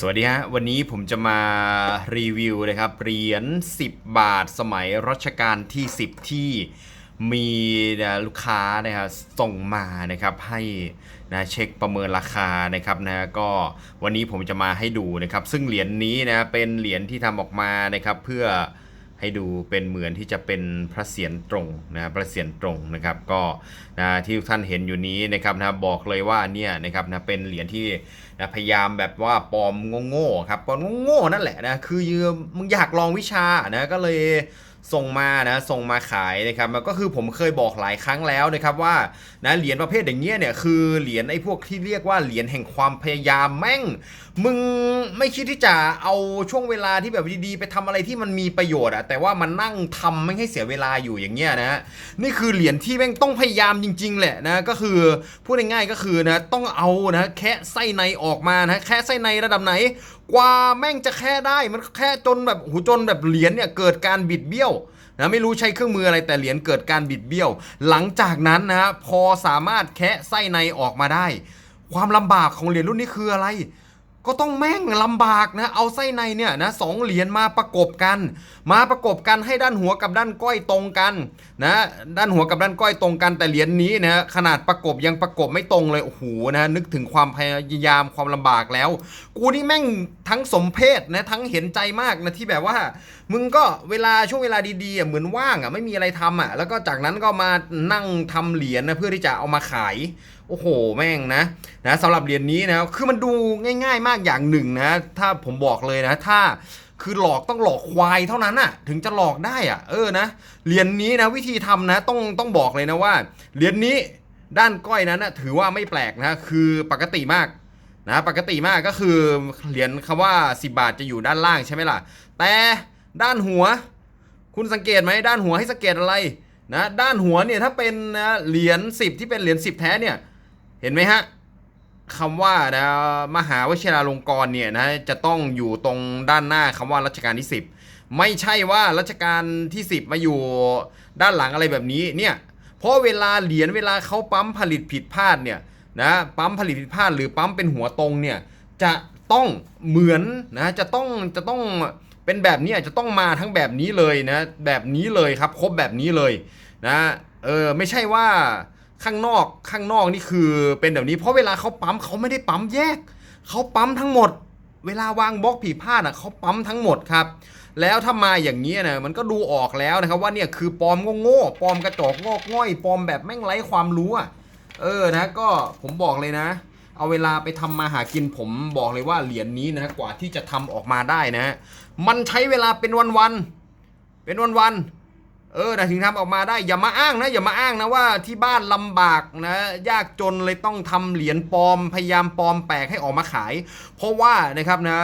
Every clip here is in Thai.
สวัสดีฮะ วันนี้ผมจะมารีวิวนะครับเหรียญ10 บาทสมัยรัชกาลที่ 10 ที่มีลูกค้านะครับส่งมานะครับให้นะเช็คประเมินราคานะครับนะก็วันนี้ผมจะมาให้ดูนะครับ ซึ่งเหรียญนี้นะเป็นเหรียญที่ทำออกมานะครับเพื่อ ให้ดูเป็นเหมือนที่จะเป็นพระเศียรตรงนะพระเศียรตรงนะครับก็นะที่ทุกท่านเห็นอยู่นี้นะครับนะบอกเลยว่าเนี่ยนะครับนะเป็นเหรียญที่นะพยายามแบบว่าปลอมโง่ๆครับปลอมโง่ๆนั่นแหละนะคือยืมมึงอยากลองวิชานะก็เลย ส่งมานะส่งมาขายนะครับมันก็คือผมเคยบอกหลายครั้งแล้วนะครับว่านะเหรียญประเภทอย่างเงี้ยเนี่ยคือเหรียญไอ้พวกที่เรียกว่าเหรียญแห่งความพยายามแม่ง มึงไม่คิดที่จะเอาช่วงเวลาที่แบบดีๆ ไปทำอะไรที่มันมีประโยชน์อะแต่ว่ามันนั่งทำไม่ให้เสียเวลาอยู่อย่างเงี้ยนะนี่คือเหรียญที่แม่งต้องพยายามจริง ๆ แหละนะก็คือพูดง่ายๆก็คือนะต้องเอานะแค่ไส้ในออกมานะแค่ไส้ในระดับไหน กว่าแม่งจะแค่ได้มันแค่จนแบบหูจนแบบเหรียญเนี่ยเกิดการบิดเบี้ยวนะไม่รู้ใช้เครื่องมืออะไรแต่เหรียญเกิดการบิดเบี้ยว หลังจากนั้นนะฮะพอสามารถแคะไส้ในออกมาได้ ความลำบากของเหรียญรุ่นนี้คืออะไร ก็ต้องแม่งลำบากนะ เอาไส้ในเนี่ยนะสองเหรียญมาประกบกัน มาประกบกันให้ด้านหัวกับด้านก้อยตรงกันนะด้านหัวกับด้านก้อยตรงกันแต่เหรียญนี้นะขนาดประกบยังประกบไม่ตรงเลยโอ้โหนะนึกถึงความพยายามความลำบากแล้ว กูนี่แม่งทั้งสมเพศนะทั้งเห็นใจมากนะที่แบบว่า มึงก็เวลาช่วงเวลาดีๆเหมือนว่างอะไม่มีอะไรทำอะแล้วก็จากนั้นก็มานั่งทำเหรียญนะเพื่อที่จะเอามาขายโอ้โหแม่งนะนะสำหรับเหรียญนี้นะคือมันดูง่ายๆมากอย่างหนึ่งนะ ถ้าผมบอกเลยนะ ถ้าคือหลอกต้องหลอกควายเท่านั้นน่ะ ถึงจะหลอกได้อะ เออนะเหรียญนี้นะวิธีทำนะ ต้องต้องบอกเลยนะว่าเหรียญนี้ด้านก้อยนั้นนะถือว่าไม่แปลกนะคือปกติมากนะปกติมากก็คือเหรียญคำว่า 10 บาทจะอยู่ด้านล่างใช่ไหมล่ะ แต่ด้านหัว คุณสังเกตไหมด้านหัวให้สังเกตอะไรนะด้านหัวเนี่ยถ้าเป็นนะเหรียญ10 ที่เป็นเหรียญ10 แท้เนี่ยเห็นไหมฮะ คำว่านะมหาวชิราลงกรณ์เนี่ยนะจะต้องอยู่ตรงด้านหน้าคำว่ารัชกาลที่ 10 ไม่ใช่ว่ารัชกาลที่ 10 มาอยู่ด้านหลังอะไรแบบนี้เนี่ยเพราะเวลาเหรียญเวลาเขาปั๊มผลิตผิดพลาดเนี่ยนะปั๊มผลิตผิดพลาดหรือปั๊มเป็นหัวตรงเนี่ยจะต้องเหมือนนะจะต้องจะต้องเป็นแบบนี้จะต้องมาทั้งแบบนี้เลยนะแบบนี้เลยครับครบแบบนี้เลยนะเออไม่ใช่ว่า ข้างนอกข้างนอกนี่คือเป็นแบบนี้เพราะเวลาเขาปั๊มเขาไม่ได้ปั๊มแยกเขาปั๊มทั้งหมด เวลาวางบล็อกผีพลาดอะเขาปั๊มทั้งหมดครับ แล้วถ้ามาอย่างนี้นะมันก็ดูออกแล้วนะครับว่าเนี่ยคือปลอมโง่ๆปลอมกระจอกงอกง่อยปลอมแบบแม่งไร้ความรู้อะเออนะก็ผมบอกเลยนะ เอาเวลาไปทำมาหากินผมบอกเลยว่าเหรียญนี้นะกว่าที่จะทำออกมาได้นะ มันใช้เวลาเป็นวันๆเป็นวันๆ เออนะถึงทำออกมาได้อย่ามาอ้างนะ อย่ามาอ้างนะว่าที่บ้านลำบากนะ ยากจนเลยต้องทำเหรียญปลอมพยายามปลอมแปลกให้ออกมาขาย เพราะว่านะครับนะ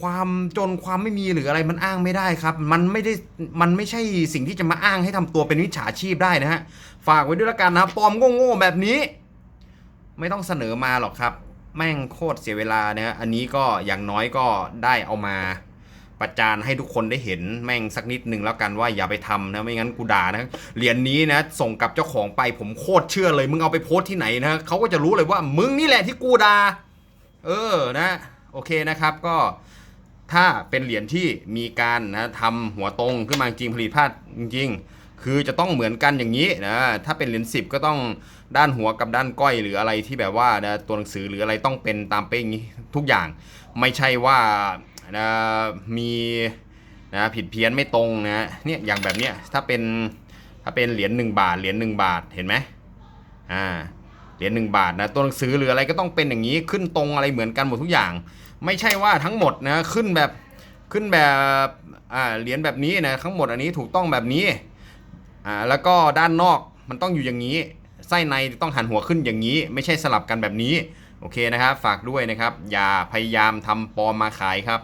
ความจนความไม่มีหรืออะไรมันอ้างไม่ได้ครับ มันไม่ได้มันไม่ใช่สิ่งที่จะมาอ้างให้ทำตัวเป็นวิชาชีพได้นะฮะฝากไว้ด้วยละกันนะปลอมโง่ๆแบบนี้ ไม่ต้องเสนอมาหรอกครับ แม่งโคตรเสียเวลานะอันนี้ก็อย่างน้อยก็ได้เอามา ประจานให้ทุกคนได้เห็นแม่งสักนิดหนึ่งแล้วกันว่าอย่าไปทำนะไม่งั้นกูด่านะเหรียญนี้นะ ส่งกับเจ้าของไปผมโคตรเชื่อเลย มึงเอาไปโพสต์ที่ไหนนะเขาก็จะรู้เลยว่ามึงนี่แหละที่กูด่าเออนะ โอเคนะครับก็ถ้าเป็นเหรียญที่มีการนะทำหัวตรงขึ้นมาจริงผลิตพลาดจริงคือจะต้องเหมือนกันอย่างนี้นะ ถ้าเป็นเหรียญสิบก็ต้องด้านหัวกับด้านก้อยหรืออะไรที่แบบว่านะตัวหนังสือหรืออะไรต้องเป็นตามเป้งนี้ทุกอย่าง ไม่ใช่ว่า นะมีนะผิดเพี้ยนไม่ตรงนะเนี่ยอย่างแบบเนี้ยถ้าเป็นถ้าเป็นเหรียญหนึ่งบาทเหรียญหนึ่งบาทเห็นไหมอ่าเหรียญหนึ่งบาทนะตัวหนังสือหรืออะไรก็ต้องเป็นอย่างนี้ขึ้นตรงอะไรเหมือนกันหมดทุกอย่าง ไม่ใช่ว่าทั้งหมดนะขึ้นแบบขึ้นแบบอ่าเหรียญแบบนี้นะทั้งหมดอันนี้ถูกต้องแบบนี้อ่าแล้วก็ด้านนอกมันต้องอยู่อย่างนี้ไส้ในต้องหันหัวขึ้นอย่างนี้ ไม่ใช่สลับกันแบบนี้โอเคนะครับ ฝากด้วยนะครับ อย่าพยายามทำปลอมมาขายครับ